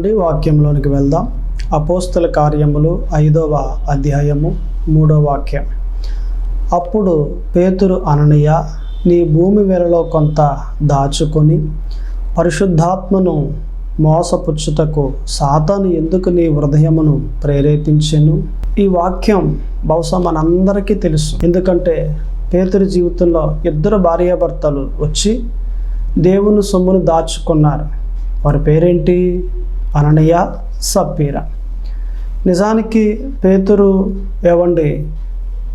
చూడండి వాక్యంలోనికి వెళ్దాం. అపోస్తల కార్యములు ఐదవ అధ్యాయము మూడవ వాక్యం. అప్పుడు పేతురు అననీయ నీ భూమి వెలలో కొంత దాచుకొని పరిశుద్ధాత్మను మోసపుచ్చుటకు సాతాను ఎందుకు నీ హృదయమును ప్రేరేపించెను? ఈ వాక్యం బహుశా మనందరికీ తెలుసు. ఎందుకంటే పేతురు జీవితంలో ఇద్దరు భార్యాభర్తలు వచ్చి దేవుని సొమ్మును దాచుకున్నారు. వారి పేరేంటి? అననీయ సప్పీరా నిజానికి పేతురు ఏవండి?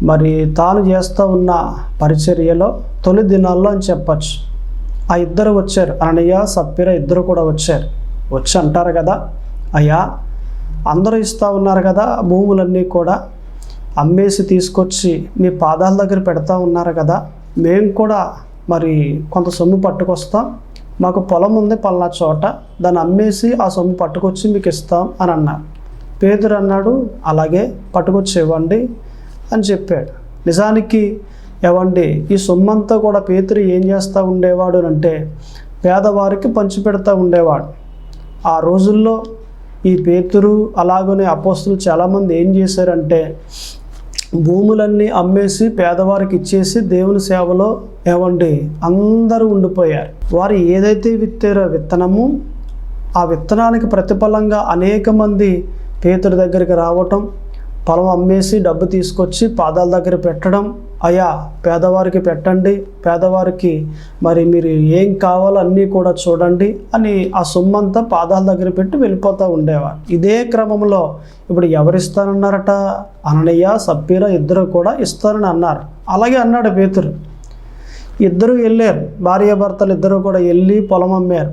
మరి తాను చేస్తూ ఉన్న పరిచర్యలో తొలి దినాల్లో అని చెప్పచ్చు. ఆ ఇద్దరు వచ్చారు. అననయ్య సప్పీర ఇద్దరు కూడా వచ్చారు. వచ్చి అంటారు కదా? అయ్యా అందరూ ఇస్తూ ఉన్నారు కదా భూములన్నీ కూడా. అమ్మేసి తీసుకొచ్చి మీ పాదాల దగ్గర పెడతా ఉన్నారు కదా? మేము కూడా మరి కొంత సొమ్ము పట్టుకొస్తాం. మాకు పొలం ఉంది పలానా చోట దాన్ని అమ్మేసి ఆ సొమ్ము పట్టుకొచ్చి మీకు ఇస్తాం అని అన్నారు పేదరు అన్నాడు అలాగే పట్టుకొచ్చి ఇవ్వండి అని చెప్పాడు. నిజానికి ఇవ్వండి ఈ సొమ్మంతా కూడా పేతురు ఏం చేస్తూ ఉండేవాడు అంటే పేదవారికి పంచిపెడతా ఉండేవాడు. ఆ రోజుల్లో ఈ పేతురు అలాగనే అపోస్తులు చాలామంది ఏం చేశారంటే భూములన్నీ అమ్మేసి పేదవారికి ఇచ్చేసి దేవుని సేవలో ఏమండి అందరూ ఉండిపోయారు. వారు ఏదైతే విత్తారో విత్తనము ఆ విత్తనానికి ప్రతిఫలంగా అనేక మంది పేతుడి దగ్గరికి రావటం పొలం అమ్మేసి డబ్బు తీసుకొచ్చి పాదాల దగ్గర పెట్టడం అయ్యా పేదవారికి పెట్టండి పేదవారికి మరి మీరు ఏం కావాలో అన్నీ కూడా చూడండి అని ఆ సొమ్మంతా పాదాల దగ్గర పెట్టి వెళ్ళిపోతూ ఉండేవారు. ఇదే క్రమంలో ఇప్పుడు ఎవరిస్తానన్నారట? అననయ్య సబ్బీర ఇద్దరు కూడా ఇస్తారని అన్నారు. అలాగే అన్నాడు పేతురు. ఇద్దరు వెళ్ళారు. భార్యాభర్తలు ఇద్దరు కూడా వెళ్ళి పొలం అమ్మారు.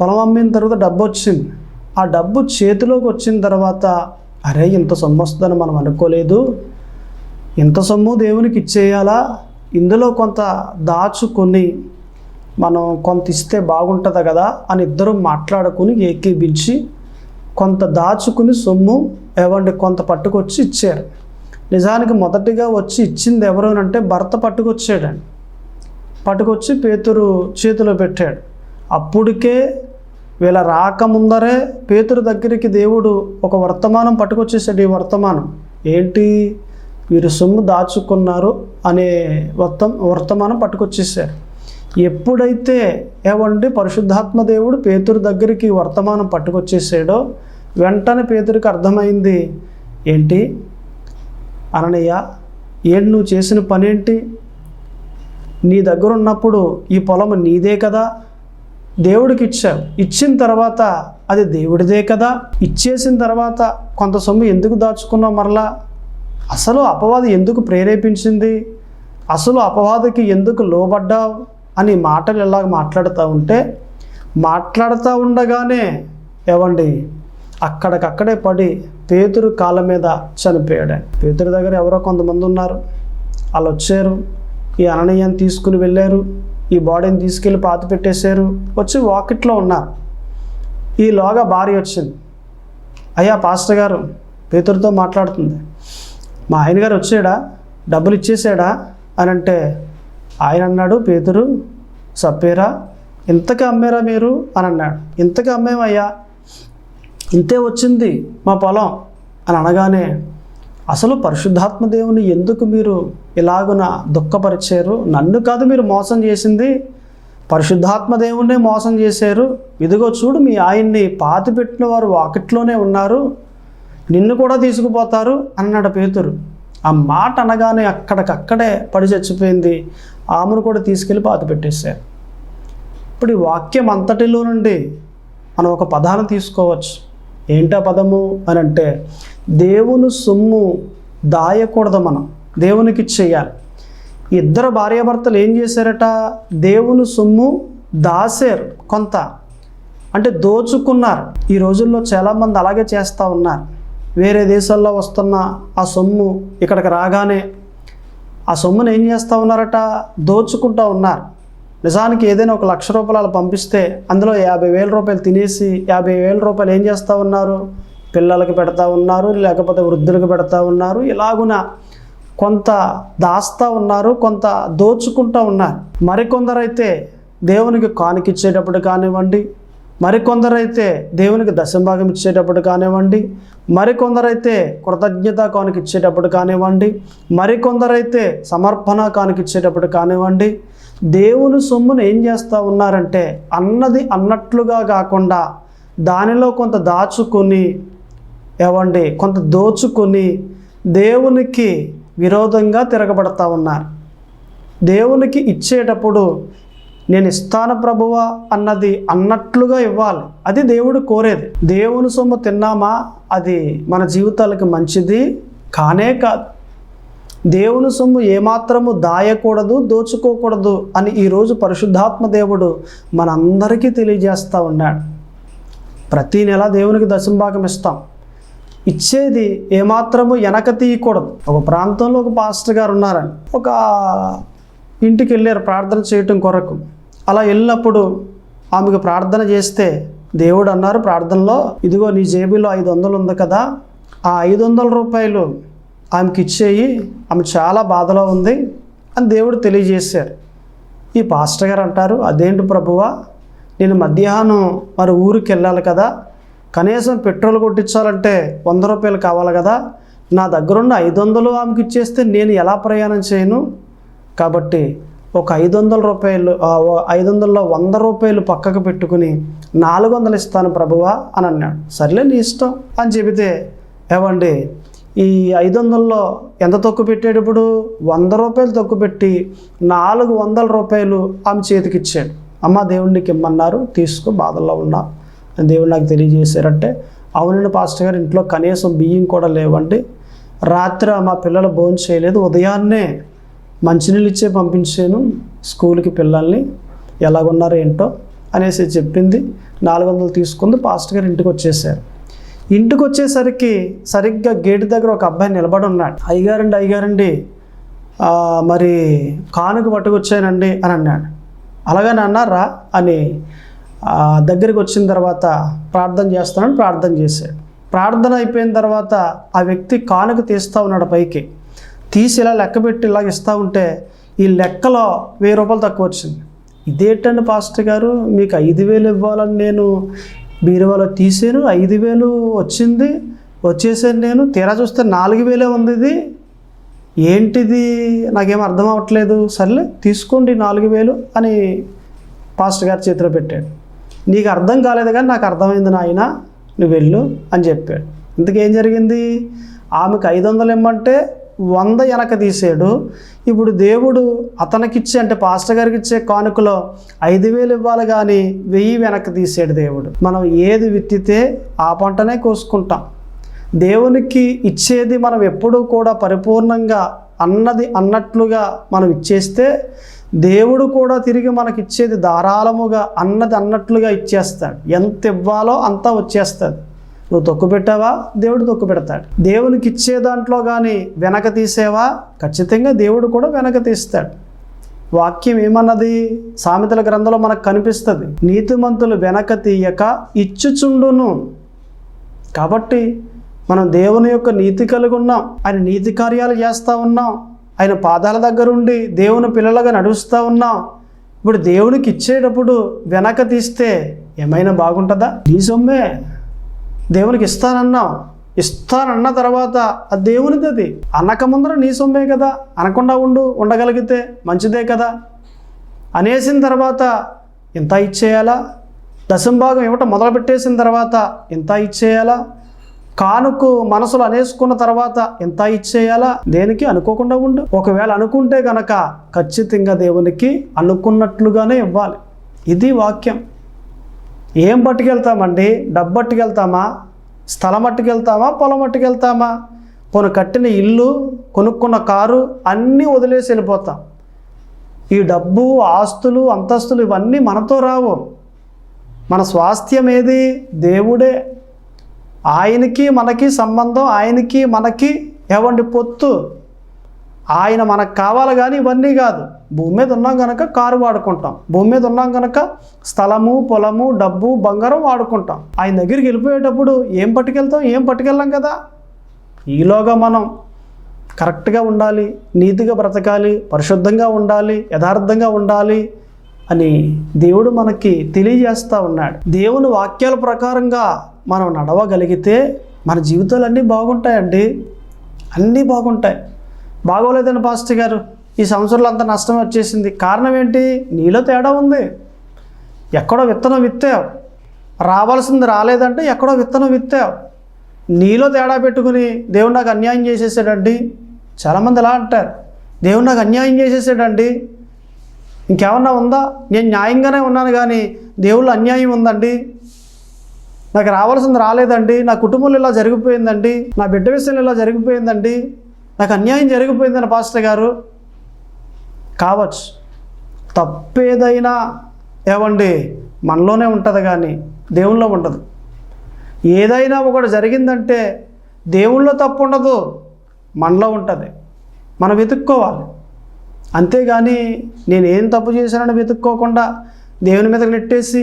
పొలం అమ్మిన తర్వాత డబ్బు వచ్చింది. ఆ డబ్బు చేతిలోకి వచ్చిన తర్వాత అరే ఇంత సొమ్ము వస్తుందని మనం అనుకోలేదు. ఇంత సొమ్ము దేవునికి ఇచ్చేయాలా? ఇందులో కొంత దాచుకొని మనం కొంత ఇస్తే బాగుంటుంది కదా? అని ఇద్దరు మాట్లాడుకుని ఏకీపించి కొంత దాచుకుని సొమ్ము ఏవండి? కొంత పట్టుకొచ్చి ఇచ్చారు. నిజానికి మొదటిగా వచ్చి ఇచ్చింది ఎవరు అంటే భర్త పట్టుకొచ్చాడండి. పట్టుకొచ్చి పేతురు చేతిలో పెట్టాడు. అప్పటికే వీళ్ళ రాకముందరే పేతురు దగ్గరికి దేవుడు ఒక వర్తమానం పట్టుకొచ్చేసాడు ఈ వర్తమానం. ఏంటి? వీరు సొమ్ము దాచుకున్నారు అనే వర్తం వర్తమానం పట్టుకొచ్చేసారు ఎప్పుడైతే ఏమండి పరిశుద్ధాత్మ దేవుడు పేతురు దగ్గరికి వర్తమానం పట్టుకొచ్చేసాడో వెంటనే పేతురికి అర్థమైంది ఏంటి? అననయ్య ఏంటి నువ్వు చేసిన పనేంటి? నీ దగ్గర ఉన్నప్పుడు ఈ పొలం నీదే కదా? దేవుడికి ఇచ్చావు ఇచ్చిన తర్వాత అది దేవుడిదే కదా? ఇచ్చేసిన తర్వాత కొంత సొమ్ము ఎందుకు దాచుకున్నావు మరలా? అసలు అపవాది ఎందుకు ప్రేరేపించింది? అసలు అపవాదికి ఎందుకు లోబడ్డావు? అని మాటలు ఎలా మాట్లాడుతూ ఉంటే మాట్లాడుతూ ఉండగానే ఏవండి అక్కడికక్కడే పడి పేతురు కాళ్ళ మీద చనిపోయాడు. పేతురు దగ్గర ఎవరో కొంతమంది ఉన్నారు. వాళ్ళు వచ్చారు. ఈ అననీయాన్ని తీసుకుని వెళ్ళారు. ఈ బాడీని తీసుకెళ్ళి పాతి పెట్టేశారు. వచ్చి వాకిట్లో ఉన్నారు. ఈలోగా భార్య వచ్చింది. అయ్యా పాస్టర్ గారు పేతురుతో మాట్లాడుతుంది. మా ఆయన గారు వచ్చాడా? డబ్బులు ఇచ్చేసాడా అని అంటే ఆయన అన్నాడు పేతురు సప్పేరా ఇంతకు అమ్మారా మీరు? అని అన్నాడు. ఇంతకు అమ్మేమయ్యా? ఇంతే వచ్చింది మా పొలం. అని అనగానే అసలు పరిశుద్ధాత్మ దేవుని ఎందుకు మీరు ఇలాగున దుఃఖపరిచారు? నన్ను కాదు మీరు మోసం చేసింది. పరిశుద్ధాత్మ దేవుణ్ణే మోసం చేశారు. ఇదిగో చూడు మీ ఆయన్ని పాతి పెట్టిన వారు వాకిట్లోనే ఉన్నారు. నిన్ను కూడా తీసుకుపోతారు అన్నాడు పేతురు. ఆ మాట అనగానే అక్కడికక్కడే పడి చచ్చిపోయింది. ఆమెను కూడా తీసుకెళ్ళి పాతి పెట్టేశారు. ఇప్పుడు ఈ వాక్యం అంతటిలో నుండి మనం ఒక పదాన్ని తీసుకోవచ్చు. ఏంటా పదము అని అంటే దేవుని సొమ్ము దాయకూడదు మనం దేవునికి చేయాలి. ఇద్దరు భార్యాభర్తలు ఏం చేశారట? దేవుని సొమ్ము దాసారు కొంత. అంటే దోచుకున్నారు. ఈ రోజుల్లో చాలామంది అలాగే చేస్తూ ఉన్నారు. వేరే దేశాల్లో వస్తున్న ఆ సొమ్ము ఇక్కడికి రాగానే ఆ సొమ్మును ఏం చేస్తూ ఉన్నారట? దోచుకుంటూ ఉన్నారు. నిజానికి ఏదైనా ఒక లక్ష రూపాయలు అలా పంపిస్తే అందులో యాభై వేల రూపాయలు తినేసి యాభై వేల రూపాయలు ఏం చేస్తూ ఉన్నారు? పిల్లలకి పెడతా ఉన్నారు లేకపోతే వృద్ధులకు పెడతా ఉన్నారు. ఇలాగున కొంత దాస్తా ఉన్నారు కొంత దోచుకుంటూ ఉన్నారు. మరికొందరైతే దేవునికి కానుకిచ్చేటప్పుడు కానివ్వండి మరికొందరైతే దేవునికి దశంభాగం ఇచ్చేటప్పుడు కానివ్వండి మరికొందరైతే కృతజ్ఞత కానుక ఇచ్చేటప్పుడు కానివ్వండి మరికొందరైతే సమర్పణ కానుక ఇచ్చేటప్పుడు కానివ్వండి దేవుని సొమ్మును ఏం చేస్తూ ఉన్నారంటే అన్నది అన్నట్లుగా కాకుండా దానిలో కొంత దాచుకొని ఏవండి కొంత దోచుకొని దేవునికి విరోధంగా తిరగబడతా ఉన్నారు. దేవునికి ఇచ్చేటప్పుడు నేను ఇస్తాను ప్రభువా అన్నది అన్నట్లుగా ఇవ్వాలి. అది దేవుడు కోరేది. దేవుని సొమ్ము తిన్నామా? అది మన జీవితాలకు మంచిది కానే కాదు. దేవుని సొమ్ము ఏమాత్రము దాయకూడదు దోచుకోకూడదు అని ఈరోజు పరిశుద్ధాత్మ దేవుడు మనందరికీ తెలియజేస్తూ ఉన్నాడు. ప్రతి నెల దేవునికి దశంభాగం ఇస్తాం. ఇచ్చేది ఏమాత్రము వెనక తీయకూడదు. ఒక ప్రాంతంలో ఒక పాస్టర్ గారు ఉన్నారని. ఒక ఇంటికి వెళ్ళారు ప్రార్థన చేయటం కొరకు. అలా వెళ్ళినప్పుడు ఆమెకు ప్రార్థన చేస్తే దేవుడు అన్నారు ప్రార్థనలో ఇదిగో నీ జేబులో ఐదు వందలు ఉంది కదా ఆ ఐదు వందల రూపాయలు ఆమెకి ఇచ్చేయి ఆమె చాలా బాధలో ఉంది అని దేవుడు తెలియజేశారు. ఈ పాస్టర్ గారు అంటారు అదేంటి ప్రభువా నేను మధ్యాహ్నం మరి ఊరికి వెళ్ళాలి కదా కనీసం పెట్రోల్ కొట్టించాలంటే వంద రూపాయలు కావాలి కదా నా దగ్గరున్న ఐదు వందలు ఆమెకి ఇచ్చేస్తే నేను ఎలా ప్రయాణం చేయను? కాబట్టి ఒక ఐదు వందల రూపాయలు ఐదు వందల్లో వంద రూపాయలు పక్కకు పెట్టుకుని నాలుగు వందలు ఇస్తాను ప్రభువా అని అన్నాడు. సర్లే నీ ఇష్టం అని చెబితే ఏమండి ఈ ఐదు వందల్లో ఎంత తక్కువ పెట్టేటప్పుడు వంద రూపాయలు తక్కువ పెట్టి నాలుగు వందల రూపాయలు ఆమె చేతికి ఇచ్చాడు. అమ్మ దేవుడికి ఇమ్మన్నారు తీసుకో బాధల్లో ఉన్నా. అని దేవుడు నాకు తెలియజేశారంటే అవునండి పాస్టర్ గారు ఇంట్లో కనీసం బియ్యం కూడా లేవండి. రాత్రి మా పిల్లలు భోజనం చేయలేదు ఉదయాన్నే మంచినీళ్ళు ఇచ్చే పంపించాను స్కూల్కి పిల్లల్ని. ఎలాగున్నారు ఏంటో అనేసి చెప్పింది. నాలుగు వందలు తీసుకుంది. పాస్ట్ గారు ఇంటికి వచ్చేసారు. ఇంటికి వచ్చేసరికి సరిగ్గా గేట్ దగ్గర ఒక అబ్బాయి నిలబడి ఉన్నాడు. అయ్యారండి అయ్యారండి మరి కానుక పట్టుకొచ్చానండి అని అన్నాడు. అలాగని అన్నారా అని దగ్గరికి వచ్చిన తర్వాత ప్రార్థన చేస్తానని ప్రార్థన చేశాడు. ప్రార్థన అయిపోయిన తర్వాత ఆ వ్యక్తి కానుక తీస్తూ ఉన్నాడు పైకి. తీసి ఇలా లెక్క పెట్టి ఇలా ఇస్తూ ఉంటే ఈ లెక్కలో వెయ్యి రూపాయలు తక్కువ వచ్చింది. ఇదేంటండి పాస్టర్ గారు? మీకు ఐదు వేలు ఇవ్వాలని నేను బీరువాలో తీసాను ఐదు వేలు వచ్చింది వచ్చేసాను నేను. తీరా చూస్తే నాలుగు వేలే ఉంది ఇది. ఏంటిది? నాకేం అర్థం అవ్వట్లేదు. సర్లే తీసుకోండి నాలుగు వేలు అని పాస్టర్ గారి చేతిలో పెట్టాడు. నీకు అర్థం కాలేదు కానీ నాకు అర్థమైంది నాయన నువ్వు వెళ్ళు అని చెప్పాడు. ఇంతకేం జరిగింది? ఆమెకు ఐదు వందలు ఇమ్మంటే వంద వెనక తీసాడు. ఇప్పుడు దేవుడు అతనికిచ్చే అంటే పాస్టర్ గారికి ఇచ్చే కానుకలో ఐదు వేలు ఇవ్వాలి కానీ వెయ్యి వెనక్కి తీసాడు దేవుడు. మనం ఏది విత్తితే ఆ పంటనే కోసుకుంటాం. దేవునికి ఇచ్చేది మనం ఎప్పుడూ కూడా పరిపూర్ణంగా అన్నది అన్నట్లుగా మనం ఇచ్చేస్తే దేవుడు కూడా తిరిగి మనకి ఇచ్చేది ధారాళముగా అన్నది అన్నట్లుగా ఇచ్చేస్తాడు. ఎంత ఇవ్వాలో అంతా వచ్చేస్తుంది. నువ్వు తొక్కు పెట్టావా? దేవుడు తొక్కు పెడతాడు. దేవునికి ఇచ్చే దాంట్లో కానీ వెనక తీసేవా? ఖచ్చితంగా దేవుడు కూడా వెనక తీస్తాడు. వాక్యం ఏమన్నది? సామెతల గ్రంథంలో మనకు కనిపిస్తుంది. నీతిమంతులు వెనక తీయక ఇచ్చుచుండును. కాబట్టి మనం దేవుని యొక్క నీతి కలిగి ఉన్నాం. ఆయన నీతి కార్యాలు చేస్తూ ఉన్నాం. ఆయన పాదాల దగ్గరుండి దేవుని పిల్లలుగా నడుస్తూ ఉన్నాం. ఇప్పుడు దేవునికి ఇచ్చేటప్పుడు వెనక తీస్తే ఏమైనా బాగుంటుందా? నీ సొమ్మే. దేవునికి ఇస్తానన్నాం ఇస్తానన్న తర్వాత ఆ దేవునిది అది. అనక ముందర నీ సొమ్మే కదా. అనకుండా ఉండు ఉండగలిగితే మంచిదే కదా. అనేసిన తర్వాత ఇంత ఇచ్చేయాలా? దశంభాగం ఇవ్వటం మొదలుపెట్టేసిన తర్వాత ఇంత ఇచ్చేయాలా? కానుకు మనసులో అనేసుకున్న తర్వాత ఎంత ఇచ్చేయాలా? దేనికి? అనుకోకుండా ఉండు. ఒకవేళ అనుకుంటే గనక ఖచ్చితంగా దేవునికి అనుకున్నట్లుగానే ఇవ్వాలి. ఇది వాక్యం. ఏం పట్టుకెళ్తామండి? డబ్బు పట్టుకెళ్తామా? స్థలం పట్టుకెళ్తామా? పొలం పట్టుకెళ్తామా? కొను కట్టిన ఇల్లు కొనుక్కున్న కారు అన్నీ వదిలేసి వెళ్ళిపోతాం. ఈ డబ్బు ఆస్తులు అంతస్తులు ఇవన్నీ మనతో రావు. మన స్వాస్థ్యం ఏది? దేవుడే. ఆయనకి మనకి సంబంధం ఆయనకి మనకి ఏవండి పొత్తు? ఆయన మనకు కావాలి కానీ ఇవన్నీ కాదు. భూమి మీద ఉన్నాం కనుక కారు వాడుకుంటాం. భూమి మీద ఉన్నాం కనుక స్థలము పొలము డబ్బు బంగారం వాడుకుంటాం. ఆయన దగ్గరికి వెళ్ళిపోయేటప్పుడు ఏం పట్టుకెళ్తాం? ఏం పట్టుకెళ్ళాం కదా? ఈలోగా మనం కరెక్ట్గా ఉండాలి నీతిగా బ్రతకాలి పరిశుద్ధంగా ఉండాలి యథార్థంగా ఉండాలి అని దేవుడు మనకి తెలియజేస్తూ ఉన్నాడు. దేవుని వాక్యాల ప్రకారంగా మనం నడవగలిగితే మన జీవితాలు అన్నీ బాగుంటాయండి. అన్నీ బాగుంటాయి. బాగోలేదని పాస్టర్ గారు. ఈ సంవత్సరంలో అంత నష్టం వచ్చేసింది. కారణం ఏంటి? నీలో తేడా ఉంది. ఎక్కడో విత్తనం విత్తావు. రావాల్సింది రాలేదంటే ఎక్కడో విత్తనం విత్తావు. నీలో తేడా పెట్టుకుని దేవుడు నాకు అన్యాయం చేసేసాడండి. చాలామంది ఎలా అంటారు. దేవుడు నాకు అన్యాయం చేసేసాడండి. ఇంకేమన్నా ఉందా? నేను న్యాయంగానే ఉన్నాను కానీ దేవుళ్ళు అన్యాయం ఉందండి. నాకు రావాల్సింది రాలేదండి. నా కుటుంబంలో ఇలా జరిగిపోయిందండి. నా బిడ్డ విషయంలో ఇలా జరిగిపోయిందండి. నాకు అన్యాయం జరిగిపోయిందని పాస్టర్ గారు కావచ్చు. తప్పేదైనా ఏమండి మనలోనే ఉంటుంది కానీ దేవుల్లో ఉండదు. ఏదైనా ఒకటి జరిగిందంటే దేవుళ్ళో తప్పు ఉండదు మనలో ఉంటుంది. మనం వెతుక్కోవాలి. అంతేగాని నేను ఏం తప్పు చేశానని వెతుక్కోకుండా దేవుని మీద నెట్టేసి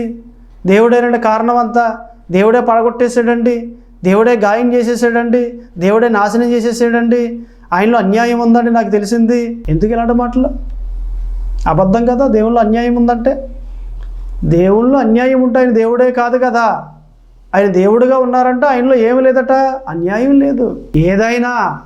దేవుడేనండి కారణం అంతా దేవుడే పడగొట్టేసాడండి దేవుడే గాయం చేసేసాడండి దేవుడే నాశనం చేసేసాడండి ఆయనలో అన్యాయం ఉందని నాకు తెలిసింది. ఎందుకు ఇలాంటి మాటలు? అబద్ధం కదా దేవుళ్ళు అన్యాయం ఉందంటే. దేవుళ్ళు అన్యాయం ఉంటే ఆయన దేవుడే కాదు కదా. ఆయన దేవుడుగా ఉన్నారంటే ఆయనలో ఏమి లేదట అన్యాయం లేదు. ఏదైనా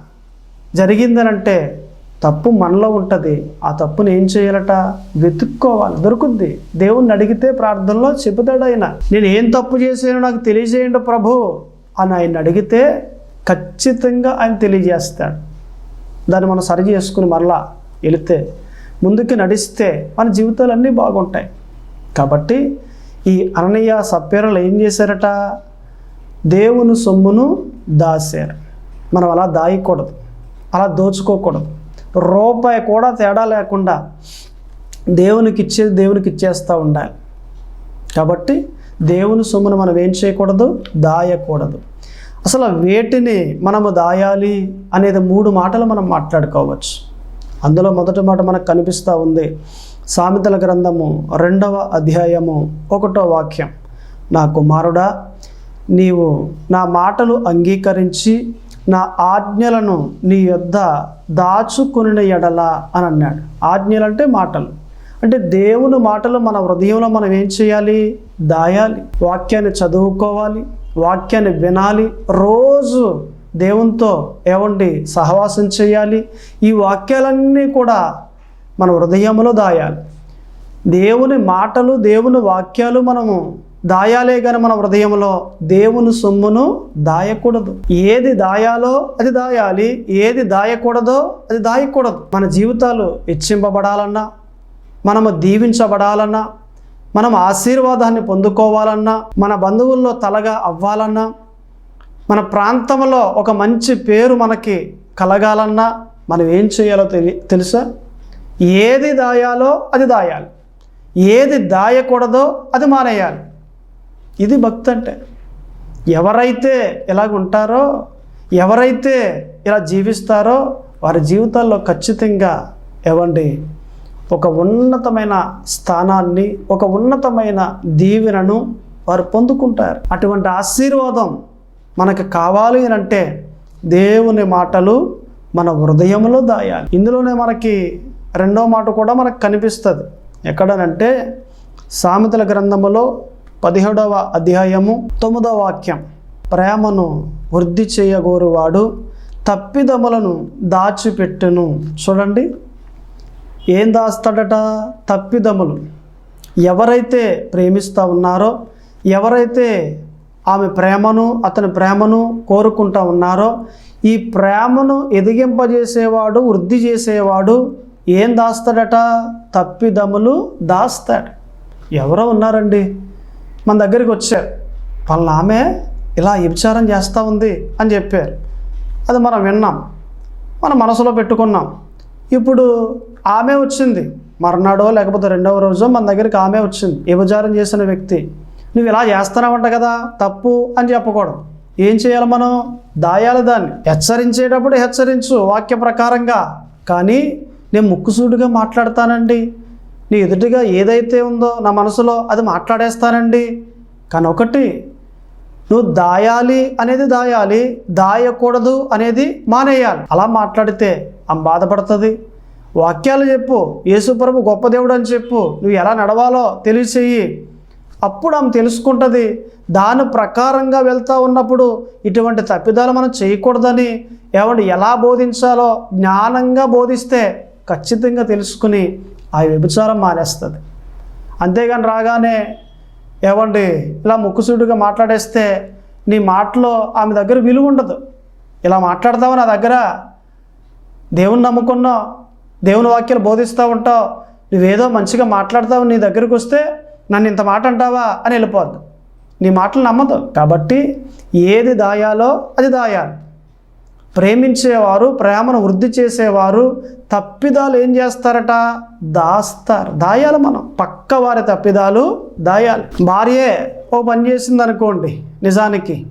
జరిగిందనంటే తప్పు మనలో ఉంటుంది. ఆ తప్పును ఏం చేయాలట? వెతుక్కోవాలి దొరుకుద్ది దేవుణ్ణి అడిగితే ప్రార్థనలో చెబుతాడు ఆయన. నేను ఏం తప్పు చేశానో నాకు తెలియజేయండి ప్రభు అని ఆయన అడిగితే ఖచ్చితంగా ఆయన తెలియజేస్తాడు. దాన్ని మనం సరి చేసుకుని మరలా వెళితే ముందుకు నడిస్తే మన జీవితాలన్నీ బాగుంటాయి. కాబట్టి ఈ అననీయ సప్పేరలు ఏం చేశారట? దేవుని సొమ్మును దాశారు. మనం అలా దాయకూడదు. అలా దోచుకోకూడదు. రూపాయి కూడా తేడా లేకుండా దేవునికి ఇచ్చేది దేవునికి ఇచ్చేస్తూ ఉండాలి. కాబట్టి దేవుని సొమ్మును మనం ఏం చేయకూడదు? దాయకూడదు. అసలు వేటిని మనము దాయాలి అనేది మూడు మాటలు మనం మాట్లాడుకోవచ్చు. అందులో మొదటి మాట మనకు కనిపిస్తూ ఉంది. సామెతల గ్రంథము రెండవ అధ్యాయము ఒకటో వాక్యం. నా కుమారుడా నీవు నా మాటలు అంగీకరించి నా ఆజ్ఞలను నీ యొద్ద దాచుకుని ఎడల అని అన్నాడు. ఆజ్ఞలు అంటే మాటలు. అంటే దేవుని మాటలు మన హృదయంలో మనం ఏం చేయాలి? దాయాలి. వాక్యాన్ని చదువుకోవాలి. వాక్యాన్ని వినాలి. రోజు దేవునితో ఏమండి సహవాసం చేయాలి. ఈ వాక్యాలన్నీ కూడా మన హృదయంలో దాయాలి. దేవుని మాటలు దేవుని వాక్యాలు మనము దాయాలే కానీ మన హృదయంలో దేవుని సొమ్మును దాయకూడదు. ఏది దాయాలో అది దాయాలి. ఏది దాయకూడదో అది దాయకూడదు. మన జీవితాలు హెచ్చింపబడాలన్నా మనము దీవించబడాలన్నా మనం ఆశీర్వాదాన్ని పొందుకోవాలన్నా మన బంధువుల్లో తలగా అవ్వాలన్నా మన ప్రాంతంలో ఒక మంచి పేరు మనకి కలగాలన్నా మనం ఏం చేయాలో తెలి తెలుసా? ఏది దాయాలో అది దాయాలి. ఏది దాయకూడదో అది మానేయాలి. ఇది భక్తి అంటే. ఎవరైతే ఇలాగ ఉంటారో ఎవరైతే ఇలా జీవిస్తారో వారి జీవితాల్లో ఖచ్చితంగా ఎవండి ఒక ఉన్నతమైన స్థానాన్ని ఒక ఉన్నతమైన దీవెనను వారు పొందుకుంటారు. అటువంటి ఆశీర్వాదం మనకు కావాలి అని అంటే దేవుని మాటలు మన హృదయంలో దాయాలి. ఇందులోనే మనకి రెండో మాట కూడా మనకు కనిపిస్తుంది. ఎక్కడనంటే సామెతల గ్రంథములో పదిహేడవ అధ్యాయము తొమ్మిదవ వాక్యం. ప్రేమను వృద్ధి చేయగోరువాడు తప్పిదములను దాచిపెట్టును. చూడండి. ఏం దాస్తాడట? తప్పిదములు. ఎవరైతే ప్రేమిస్తూ ఉన్నారో ఎవరైతే ఆమె ప్రేమను అతని ప్రేమను కోరుకుంటా ఉన్నారో ఈ ప్రేమను ఎదిగింపజేసేవాడు వృద్ధి చేసేవాడు ఏం దాస్తాడట? తప్పిదములు దాస్తాడు. ఎవరో ఉన్నారండి? మన దగ్గరికి వచ్చారు. వాళ్ళ ఆమె ఇలా విచారం చేస్తూ ఉంది అని చెప్పారు. అది మనం విన్నాం. మన మనసులో పెట్టుకున్నాం. ఇప్పుడు ఆమె వచ్చింది. మర్నాడో లేకపోతే రెండవ రోజు మన దగ్గరికి ఆమె వచ్చింది. వ్యభిచారం చేసిన వ్యక్తి. నువ్వు ఇలా చేస్తున్నావంట కదా తప్పు అని చెప్పకూడదు. ఏం చేయాలి మనం? దాయాలి దాన్ని. హెచ్చరించేటప్పుడు హెచ్చరించు వాక్య ప్రకారంగా. కానీ నేను ముక్కుసూటిగా మాట్లాడతానండి. నీ ఎదుటిగా ఏదైతే ఉందో నా మనసులో అది మాట్లాడేస్తానండి. కానీ ఒకటి నువ్వు దాయాలి అనేది దాయాలి దాయకూడదు అనేది మానేయాలి. అలా మాట్లాడితే ఆమె బాధపడుతుంది. వాక్యాలు చెప్పు. యేసుప్రభు గొప్ప దేవుడు అని చెప్పు. నువ్వు ఎలా నడవాలో తెలియచేయి. అప్పుడు ఆమె తెలుసుకుంటుంది. దాని ప్రకారంగా వెళ్తూ ఉన్నప్పుడు ఇటువంటి తప్పిదాలు మనం చేయకూడదని ఏమంటే ఎలా బోధించాలో జ్ఞానంగా బోధిస్తే ఖచ్చితంగా తెలుసుకుని ఆ వ్యభిచారం మానేస్తుంది. అంతేగాని రాగానే ఏమండి ఇలా ముక్కుసూటిగా మాట్లాడేస్తే నీ మాటలో ఆమె దగ్గర విలువ ఉండదు. ఇలా మాట్లాడతావు నా దగ్గర? దేవుని నమ్ముకున్నావు. దేవుని వాక్యాలు బోధిస్తూ ఉంటావు. నువ్వేదో మంచిగా మాట్లాడతావు నీ దగ్గరికి వస్తే నన్ను ఇంత మాట అంటావా అని వెళ్ళిపోద్దు నీ మాటలు నమ్మదు. కాబట్టి ఏది దాయాలో అది దాయాలి. ప్రేమించేవారు ప్రేమను వృద్ధి చేసేవారు తప్పిదాలు ఏం చేస్తారట? దాస్తారు. దాయాలి మనం. పక్క వారి తప్పిదాలు దాయాలి. భార్యే ఓ పని చేసింది అనుకోండి నిజానికి.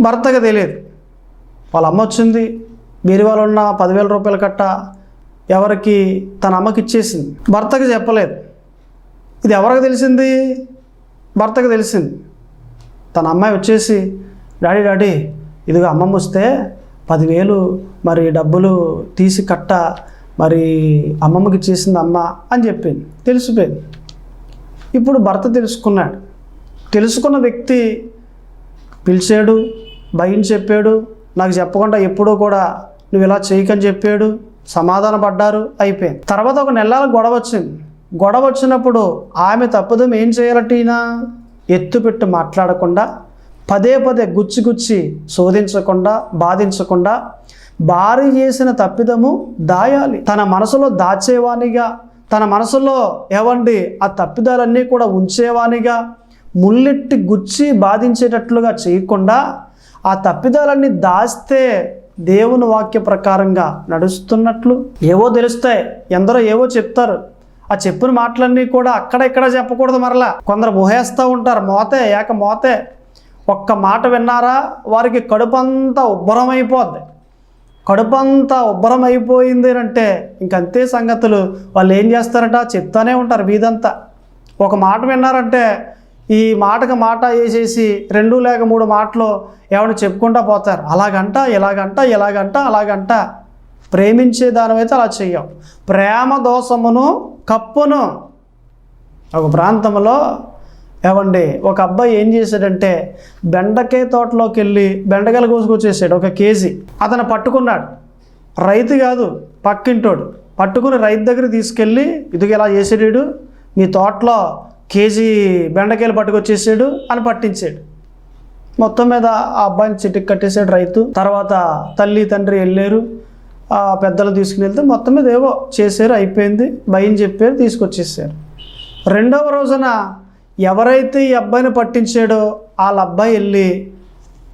భర్తకు తెలియదు. వాళ్ళ అమ్మ వచ్చింది. బీరువాలో ఉన్న పదివేల రూపాయలు కట్ట. ఎవరికి తన అమ్మకి ఇచ్చేసింది. భర్తకు చెప్పలేదు. ఇది ఎవరికి తెలిసింది? భర్తకు తెలిసింది. తన అమ్మాయి వచ్చేసి డాడీ డాడీ ఇదిగో అమ్మమ్మ వస్తే పదివేలు మరి డబ్బులు తీసి కట్ట మరి అమ్మమ్మకి ఇచ్చేసింది అమ్మ అని చెప్పింది. తెలిసిపోయింది. ఇప్పుడు భర్త తెలుసుకున్నాడు. తెలుసుకున్న వ్యక్తి పిలిచాడు భయం చెప్పాడు. నాకు చెప్పకుండా ఎప్పుడూ కూడా నువ్వు ఇలా చేయకని చెప్పాడు. సమాధాన పడ్డారు అయిపోయింది. తర్వాత ఒక నెలల గొడవ వచ్చింది. గొడవ వచ్చినప్పుడు ఆమె తప్పుదం ఏం చేయాలటీనా ఎత్తు పెట్టి మాట్లాడకుండా పదే పదే గుచ్చి గుచ్చి శోధించకుండా బాధించకుండా భార్య చేసిన తప్పిదము దాయాలి. తన మనసులో దాచేవానిగా తన మనసులో ఏవండి ఆ తప్పిదాలన్నీ కూడా ఉంచేవానిగా ముల్లెట్టి గుచ్చి బాధించేటట్లుగా చేయకుండా ఆ తప్పిదాలన్నీ దాస్తే దేవుని వాక్య ప్రకారంగా నడుస్తున్నట్లు ఏవో తెలుస్తాయి. ఎందరో ఏవో చెప్తారు. ఆ చెప్పిన మాటలన్నీ కూడా అక్కడ ఇక్కడ చెప్పకూడదు మరలా. కొందరు మోహేస్తూ ఉంటారు. మోతే ఏక మోతే. ఒక్క మాట విన్నారా? వారికి కడుపంతా ఉబ్బరం అయిపోద్ది. కడుపంతా ఉబ్బరం అయిపోయింది అంటే ఇంకంతే సంగతులు. వాళ్ళు ఏం చేస్తారట? చెప్తానే ఉంటారు వీధంతా. ఒక మాట విన్నారంటే ఈ మాటకు మాట వేసేసి రెండు లేక మూడు మాటలు ఏమైనా చెప్పుకుంటా పోతారు. అలాగంట ఇలాగంట ఇలాగంట అలాగంట. ప్రేమించే దానివైతే అలా చెయ్యం. ప్రేమ దోషమును కప్పును. ఒక ప్రాంతంలో ఏమండి ఒక అబ్బాయి ఏం చేశాడంటే బెండకాయ తోటలోకి వెళ్ళి బెండకాయలు కోసుకొచ్చేసాడు ఒక కేజీ. అతను పట్టుకున్నాడు. రైతు కాదు పక్కింటోడు. పట్టుకుని రైతు దగ్గర తీసుకెళ్ళి ఇదిగో ఇలా చేసేడు మీ తోటలో కేజీ బెండకాయలు పట్టుకొచ్చేసాడు అని పట్టించాడు. మొత్తం మీద ఆ అబ్బాయిని చిటికి కట్టేశాడు రైతు. తర్వాత తల్లి తండ్రి వెళ్ళారు. ఆ పెద్దలు తీసుకుని వెళ్తే మొత్తం మీద ఏవో చేశారు అయిపోయింది. భయం చెప్పారు తీసుకొచ్చేసారు. రెండవ రోజున ఎవరైతే ఈ అబ్బాయిని పట్టించాడో వాళ్ళ అబ్బాయి వెళ్ళి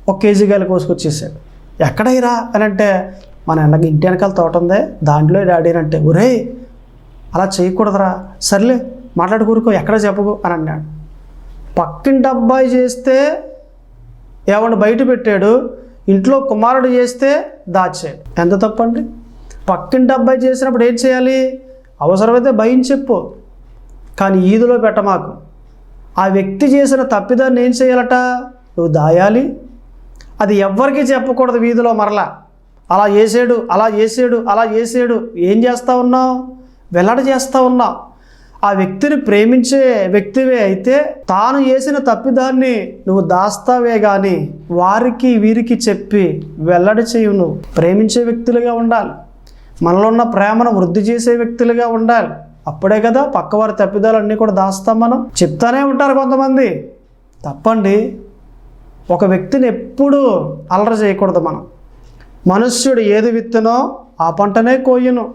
ఒక కేజీ గాయలు కోసుకొచ్చేసాడు. ఎక్కడైరా అని అంటే మన వెనక ఇంటి వెనకాల తోట ఉందే దాంట్లో డాడీ అంటే ఒరే అలా చేయకూడదురా. సర్లే మాట్లాడుకోరుకో ఎక్కడ చెప్పకు అని అన్నాడు. పక్కింటి అబ్బాయి చేస్తే ఏమన్నా బయట పెట్టాడు ఇంట్లో కుమారుడు చేస్తే దాచాడు. ఎంత తప్పండి? పక్కింటి అబ్బాయి చేసినప్పుడు ఏం చేయాలి? అవసరమైతే భయం చెప్పు కానీ ఈదులో పెట్టమాకు. ఆ వ్యక్తి చేసిన తప్పిదాన్ని ఏం చేయాలట? నువ్వు దాయాలి. అది ఎవ్వరికీ చెప్పకూడదు వీధిలో మరలా. అలా చేసాడు అలా చేసాడు అలా చేసాడు ఏం చేస్తా ఉన్నావు? వెల్లడి చేస్తూ ఉన్నావు. ఆ వ్యక్తిని ప్రేమించే వ్యక్తివే అయితే తాను చేసిన తప్పిదాన్ని నువ్వు దాస్తావే కానీ వారికి వీరికి చెప్పి వెల్లడి చేయు నువ్వు ప్రేమించే వ్యక్తులుగా ఉండాలి. మనలో ఉన్న ప్రేమను వృద్ధి చేసే వ్యక్తులుగా ఉండాలి. అప్పుడే కదా పక్కవారి తప్పిదాలు అన్నీ కూడా దాస్తాం మనం. చెప్తానే ఉంటారు కొంతమంది. తప్పండి. ఒక వ్యక్తిని ఎప్పుడూ అలర చేయకూడదు మనం. మనుష్యుడు ఏది విత్తనో ఆ పంటనే కోయను.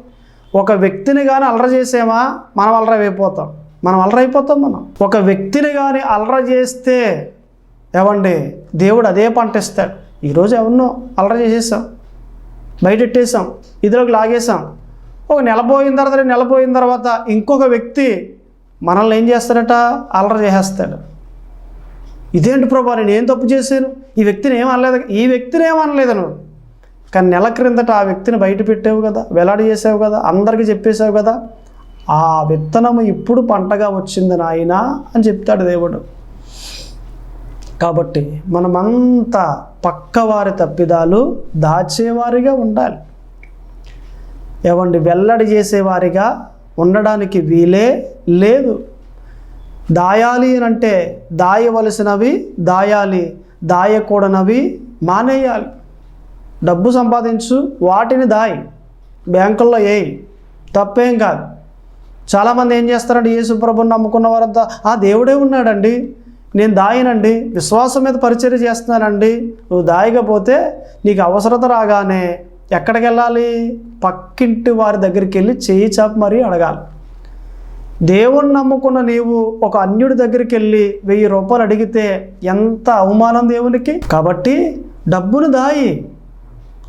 ఒక వ్యక్తిని కానీ అలర చేసామా? మనం అలర అయిపోతాం మనం అలర అయిపోతాం మనం. ఒక వ్యక్తిని కానీ అలర చేస్తే ఏవండి దేవుడు అదే పంట ఇస్తాడు. ఈరోజు ఎవరినో అలర చేసేసాం. బయటెట్టేసాం. ఇదిలోకి లాగేసాం. ఒక నెల పోయిన తర్వాత రెండు నెల పోయిన తర్వాత ఇంకొక వ్యక్తి మనల్ని ఏం చేస్తాడట? అలర చేసేస్తాడు. ఇదేంటి ప్రభా? నేను ఏం తప్పు చేశాను. ఈ వ్యక్తిని ఏం అనలేదు. ఈ వ్యక్తిని ఏం అనలేదు నువ్వు? కానీ నెల క్రిందట ఆ వ్యక్తిని బయట పెట్టావు కదా వెలాడి చేసావు కదా అందరికీ చెప్పేశావు కదా ఆ విత్తనము ఇప్పుడు పంటగా వచ్చింది నాయన అని చెప్తాడు దేవుడు. కాబట్టి మనమంతా పక్కవారి తప్పిదాలు దాచేవారిగా ఉండాలి. ఏమండి వెల్లడి చేసేవారిగా ఉండడానికి వీలే లేదు. దాయాలి అని అంటే దాయవలసినవి దాయాలి దాయకూడనవి మానేయాలి. డబ్బు సంపాదించు వాటిని దాయి. బ్యాంకుల్లో వేయి తప్పేం కాదు. చాలామంది ఏం చేస్తారంటే యేసు ప్రభుని నమ్ముకున్న వారంతా ఆ దేవుడే ఉన్నాడండి. నేను దాయనండి. విశ్వాసం మీద పరిచర్య చేస్తున్నానండి. నువ్వు దాయకపోతే నీకు అవసరత రాగానే ఎక్కడికి వెళ్ళాలి? పక్కింటి వారి దగ్గరికి వెళ్ళి చేయి చాపి మరీ అడగాలి. దేవుణ్ణి నమ్ముకున్న నీవు ఒక అన్యుడి దగ్గరికి వెళ్ళి వెయ్యి రూపాయలు అడిగితే ఎంత అవమానం దేవునికి? కాబట్టి డబ్బును దాయి.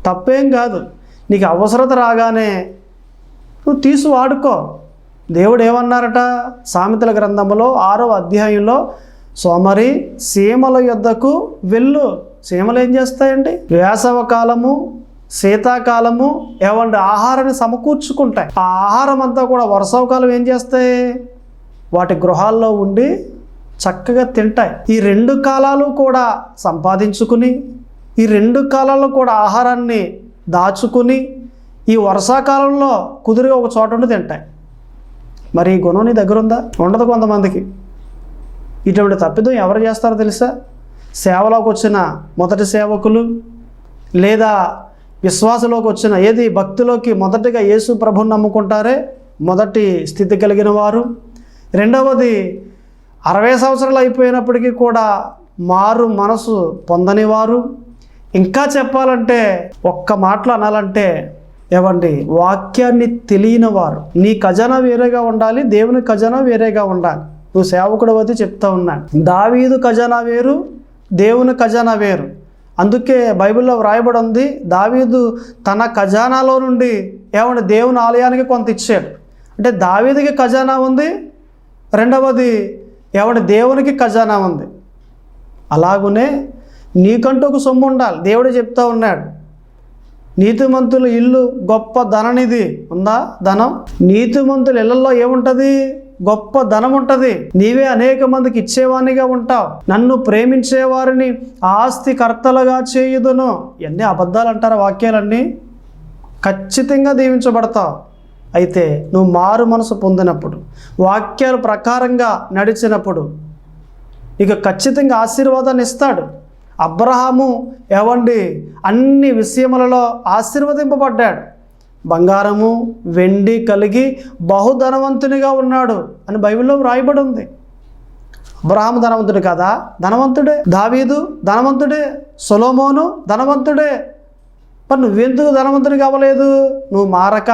తప్పేం కాదు. నీకు అవసరత రాగానే నువ్వు తీసి వాడుకో. దేవుడు ఏమన్నారట సామెతల గ్రంథంలో ఆరో అధ్యాయంలో సోమరి సీమల యొద్దకు వెళ్ళు. సీమలు ఏం చేస్తాయండి? వేసవకాలము శీతాకాలము ఏమండి ఆహారాన్ని సమకూర్చుకుంటాయి. ఆ ఆహారం అంతా కూడా వర్షవకాలం ఏం చేస్తాయి? వాటి గృహాల్లో ఉండి చక్కగా తింటాయి. ఈ రెండు కాలాలు కూడా సంపాదించుకుని ఈ రెండు కాలాల్లో కూడా ఆహారాన్ని దాచుకుని ఈ వర్షాకాలంలో కుదిరిగా ఒక చోట ఉండి తింటాయి. మరి ఈ గుణం నీ దగ్గర ఉందా? ఉండదు కొంతమందికి. ఇటువంటి తప్పిదం ఎవరు చేస్తారో తెలుసా? సేవలోకి వచ్చిన మొదటి సేవకులు లేదా విశ్వాసలోకి వచ్చిన ఏది భక్తిలోకి మొదటిగా యేసు ప్రభుని నమ్ముకుంటారే మొదటి స్థితి కలిగిన వారు. రెండవది అరవై సంవత్సరాలు అయిపోయినప్పటికీ కూడా మారు మనసు పొందని వారు. ఇంకా చెప్పాలంటే ఒక్క మాటలు అనాలంటే ఏవండి? వాక్యాన్ని తెలియని వారు. నీ ఖజానా వేరేగా ఉండాలి దేవుని ఖజానా వేరేగా ఉండాలి. నువ్వు సేవకుడు వద్ద చెప్తా ఉన్నాను దావీదు ఖజానా వేరు దేవుని ఖజానా వేరు. అందుకే బైబిల్లో వ్రాయబడి ఉంది దావీదు తన ఖజానాలో నుండి ఏమంటే దేవుని ఆలయానికి కొంత ఇచ్చాడు. అంటే దావీదికి ఖజానా ఉంది రెండవది ఏమంటే దేవునికి ఖజానా ఉంది. అలాగునే నీకంటూ ఒక సొమ్ము ఉండాలి. దేవుడు చెప్తా ఉన్నాడు. నీతిమంతుల ఇల్లు గొప్ప ధననిధి. ఉందా? ధనం? నీతిమంతుల ఇళ్ళలో ఏముంటుంది? గొప్ప ధనం ఉంటుంది. నీవే అనేక మందికి ఇచ్చేవానిగా ఉంటావు. నన్ను ప్రేమించేవారిని ఆస్తి కర్తలుగా చేయుదును. ఎన్ని అబద్ధాలు అంటారా వాక్యాలన్నీ? ఖచ్చితంగా దీవించబడతావు. అయితే నువ్వు మారు మనసు పొందినప్పుడు వాక్యాల ప్రకారంగా నడిచినప్పుడు ఇక ఖచ్చితంగా ఆశీర్వాదాన్ని ఇస్తాడు. అబ్రహాము ఏవండి? అన్ని విషయములలో ఆశీర్వదింపబడ్డాడు. బంగారము వెండి కలిగి బహుధనవంతునిగా ఉన్నాడు అని బైబిల్లో వ్రాయబడి ఉంది అబ్రహాము ధనవంతుడు కదా? ధనవంతుడే. దావీదు ధనవంతుడే. సొలోమోను ధనవంతుడే. మరి నువ్వెందుకు ధనవంతుని కావలేదు? నువ్వు మారక.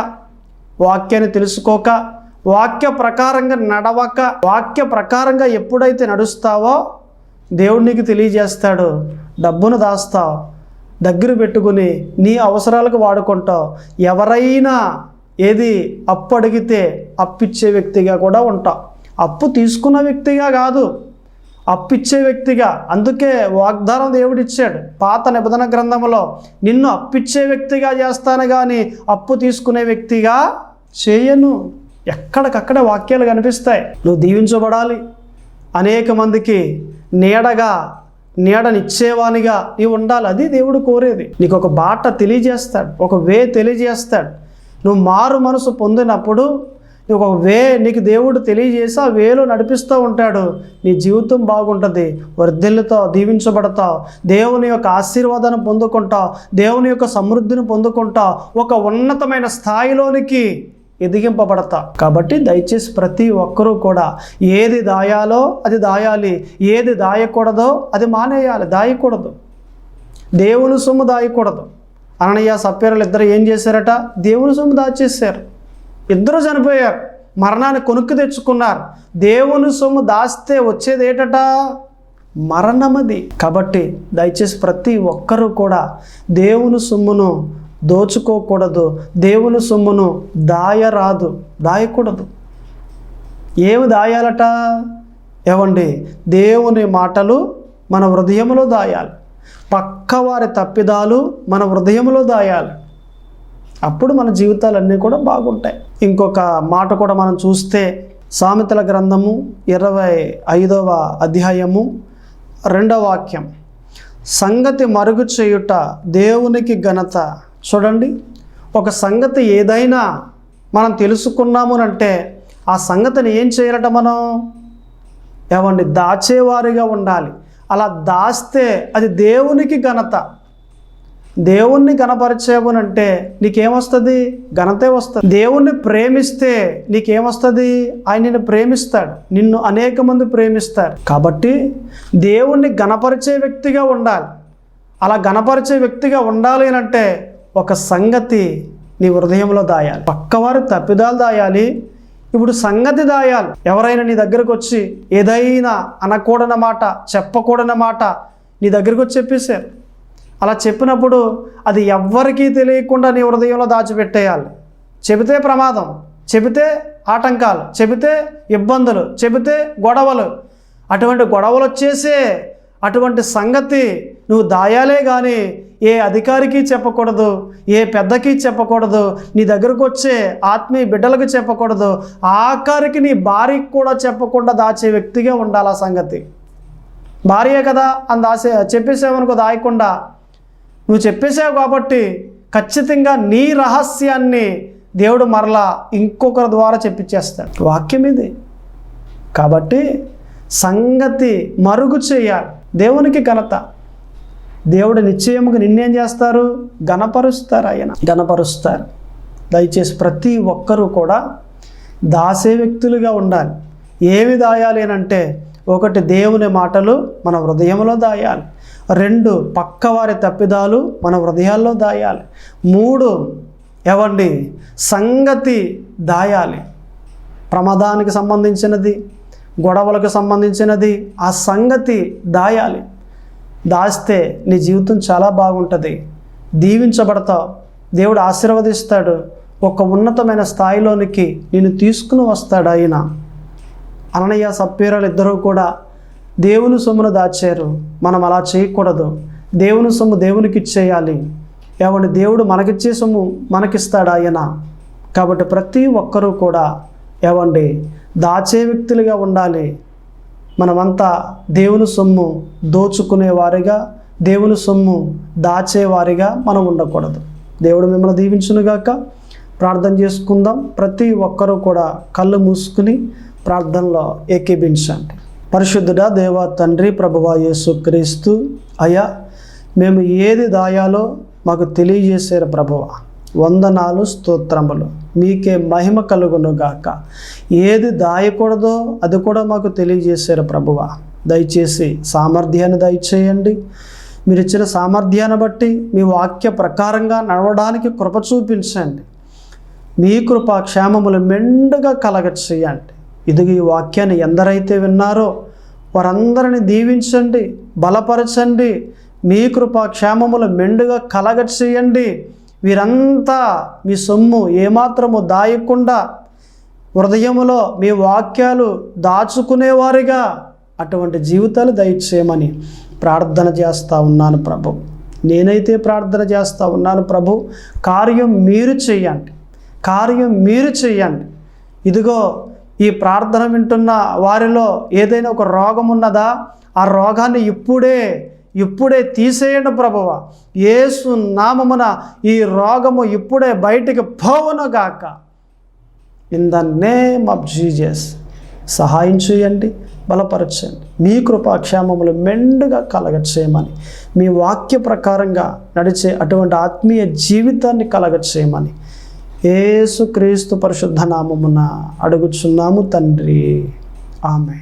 వాక్యాన్ని తెలుసుకోక వాక్య ప్రకారంగా నడవక వాక్య ప్రకారంగా ఎప్పుడైతే నడుస్తావో దేవుడు నీకు తెలియజేస్తాడు డబ్బును దాస్తావు దగ్గర పెట్టుకుని నీ అవసరాలకు వాడుకుంటావు. ఎవరైనా ఏది అప్పు అడిగితే అప్పిచ్చే వ్యక్తిగా కూడా ఉంటావు. అప్పు తీసుకున్న వ్యక్తిగా కాదు అప్పిచ్చే వ్యక్తిగా. అందుకే వాగ్దానం దేవుడిచ్చాడు. పాత నిబంధన గ్రంథంలో నిన్ను అప్పిచ్చే వ్యక్తిగా చేస్తాను కానీ అప్పు తీసుకునే వ్యక్తిగా చేయను. ఎక్కడికక్కడ వాక్యాలు కనిపిస్తాయి. నువ్వు దీవించబడాలి. అనేక మందికి నీడగా నీడనిచ్చేవానిగా నీవు ఉండాలి. అది దేవుడు కోరేది. నీకు ఒక బాట తెలియజేస్తాడు. ఒక వే తెలియజేస్తాడు. నువ్వు మారు మనసు పొందినప్పుడు నీకు ఒక వే నీకు దేవుడు తెలియజేసి ఆ వేలో నడిపిస్తూ ఉంటాడు. నీ జీవితం బాగుంటుంది. వర్ధిల్లుతావు దీవించబడతావు దేవుని యొక్క ఆశీర్వాదాన్ని పొందుకుంటావు దేవుని యొక్క సమృద్ధిని పొందుకుంటావు ఒక ఉన్నతమైన స్థాయిలోనికి ఎదిగింపబడతా. కాబట్టి దయచేసి ప్రతి ఒక్కరూ కూడా ఏది దాయాలో అది దాయాలి ఏది దాయకూడదో అది మానేయాలి దాయకూడదు. దేవుని సొమ్ము దాయకూడదు. అననయ్య సప్యరులు ఇద్దరు ఏం చేశారట? దేవుని సొమ్ము దాచేశారు. ఇద్దరు చనిపోయారు. మరణాన్ని కొనుక్కు తెచ్చుకున్నారు. దేవుని సొమ్ము దాస్తే వచ్చేది ఏటట? మరణమది. కాబట్టి దయచేసి ప్రతి ఒక్కరూ కూడా దేవుని సొమ్మును దోచుకోకూడదు. దేవుని సొమ్మును దాయరాదు దాయకూడదు. ఏమి దాయాలట? ఏమండి దేవుని మాటలు మన హృదయంలో దాయాలి. పక్కవారి తప్పిదాలు మన హృదయంలో దాయాలి. అప్పుడు మన జీవితాలన్నీ కూడా బాగుంటాయి. ఇంకొక మాట కూడా మనం చూస్తే సామెతల గ్రంథము ఇరవై ఐదవ అధ్యాయము రెండవ వాక్యం. సంగతి మరుగు చేయుట దేవునికి ఘనత. చూడండి ఒక సంగతి ఏదైనా మనం తెలుసుకున్నాము అంటే ఆ సంగతిని ఏం చేయాలట మనం? ఏమండి దాచేవారిగా ఉండాలి. అలా దాస్తే అది దేవునికి ఘనత. దేవుణ్ణి గణపరిచేవునంటే నీకేమొస్తుంది? ఘనతే వస్తుంది. దేవుణ్ణి ప్రేమిస్తే నీకేమొస్తుంది? ఆయన నిన్ను ప్రేమిస్తాడు. నిన్ను అనేక మంది ప్రేమిస్తారు. కాబట్టి దేవుణ్ణి గణపరిచే వ్యక్తిగా ఉండాలి. అలా గణపరిచే వ్యక్తిగా ఉండాలి అని అంటే ఒక సంగతి నీ హృదయంలో దాయాలి. పక్కవారు తప్పిదాలు దాయాలి. ఇప్పుడు సంగతి దాయాలి. ఎవరైనా నీ దగ్గరకు వచ్చి ఏదైనా అనకూడని మాట చెప్పకూడని మాట నీ దగ్గరకు వచ్చి చెప్పేశారు. అలా చెప్పినప్పుడు అది ఎవ్వరికీ తెలియకుండా నీ హృదయంలో దాచిపెట్టేయాలి. చెబితే ప్రమాదం చెబితే ఆటంకాలు చెబితే ఇబ్బందులు చెబితే గొడవలు. అటువంటి గొడవలు వచ్చేసే అటువంటి సంగతి నువ్వు దాయాలే కానీ ఏ అధికారికి చెప్పకూడదు ఏ పెద్దకి చెప్పకూడదు నీ దగ్గరకు వచ్చే ఆత్మీయ బిడ్డలకు చెప్పకూడదు ఆఖరికి నీ భార్యకి కూడా చెప్పకుండా దాచే వ్యక్తిగా ఉండాలి ఆ సంగతి. భార్యే కదా అని దాసే చెప్పేసావనుకో దాయకుండా. నువ్వు చెప్పేసావు కాబట్టి ఖచ్చితంగా నీ రహస్యాన్ని దేవుడు మరలా ఇంకొకరి ద్వారా చెప్పించేస్తాడు. వాక్యం ఇది. కాబట్టి సంగతి మరుగు చేయాలి. దేవునికి ఘనత. దేవుడు నిశ్చయముగా నిన్నేం చేస్తారు? గణపరుస్తారు ఆయన. గణపరుస్తారు దయచేసి ప్రతి ఒక్కరూ కూడా దాసే వ్యక్తులుగా ఉండాలి. ఏమి దాయాలి అని అంటే ఒకటి దేవుని మాటలు మన హృదయంలో దాయాలి. రెండు పక్కవారి తప్పిదాలు మన హృదయాల్లో దాయాలి. మూడు ఎవండి సంగతి దాయాలి. ప్రమాదానికి సంబంధించినది గొడవలకు సంబంధించినది ఆ సంగతి దాయాలి. దాస్తే నీ జీవితం చాలా బాగుంటుంది. దీవించబడతావు దేవుడు ఆశీర్వదిస్తాడు. ఒక ఉన్నతమైన స్థాయిలోనికి నేను తీసుకుని వస్తాడు ఆయన. అననయ్య సప్పీరాలు ఇద్దరూ కూడా దేవుని సొమ్మును దాచారు. మనం అలా చేయకూడదు. దేవుని సొమ్ము దేవునికి ఇచ్చేయాలి ఏమంటే దేవుడు మనకిచ్చే సొమ్ము మనకిస్తాడు ఆయన. కాబట్టి ప్రతి ఒక్కరూ కూడా ఏవండి దాచే వ్యక్తులుగా ఉండాలి. మనమంతా దేవుని సొమ్ము దోచుకునేవారిగా దేవుని సొమ్ము దాచేవారిగా మనం ఉండకూడదు. దేవుడు మిమ్మల్ని దీవించునుగాక. ప్రార్థన చేసుకుందాం. ప్రతి ఒక్కరూ కూడా కళ్ళు మూసుకుని ప్రార్థనలో ఏకీభించండి. పరిశుద్ధుడా దేవా తండ్రి ప్రభువా యేసుక్రీస్తు అయ్యా మేము ఏది దాయాలో మాకు తెలియజేశారు ప్రభువ. వందనాలు స్తోత్రములు. మీకే మహిమ కలుగును గాక. ఏది దాయకూడదో అది కూడా మాకు తెలియజేశారు ప్రభువ. దయచేసి సామర్థ్యాన్ని దయచేయండి. మీరు ఇచ్చిన సామర్థ్యాన్ని బట్టి మీ వాక్య ప్రకారంగా నడవడానికి కృప చూపించండి. మీ కృప క్షేమములు మెండుగా కలగ చేయండి ఇదిగో ఈ వాక్యాన్ని ఎందరైతే విన్నారో వారందరిని దీవించండి బలపరచండి. మీ కృప క్షేమములు మెండుగా కలగ చేయండి వీరంతా మీ సొమ్ము ఏమాత్రము దాయకుండా హృదయములో మీ వాక్యాలు దాచుకునేవారిగా అటువంటి జీవితాలు దయచేయమని ప్రార్థన చేస్తూ ఉన్నాను ప్రభు. నేనైతే ప్రార్థన చేస్తూ ఉన్నాను ప్రభు. కార్యం మీరు చేయండి. కార్యం మీరు చేయండి. ఇదిగో ఈ ప్రార్థన వింటున్న వారిలో ఏదైనా ఒక రోగం ఉన్నదా? ఆ రోగాన్ని ఇప్పుడే ఇప్పుడే తీసేయండి ప్రభువ. ఏసు నామమున ఈ రోగము ఇప్పుడే బయటికి పోవునుగాక. In the name of Jesus సహాయం చేయండి బలపరచండి. మీ కృపాక్షేమములు మెండుగా కలగచేయమని మీ వాక్య ప్రకారంగా నడిచే అటువంటి ఆత్మీయ జీవితాన్ని కలగచేయమని ఏసు క్రీస్తు పరిశుద్ధ నామమున అడుగుచున్నాము తండ్రి. ఆమె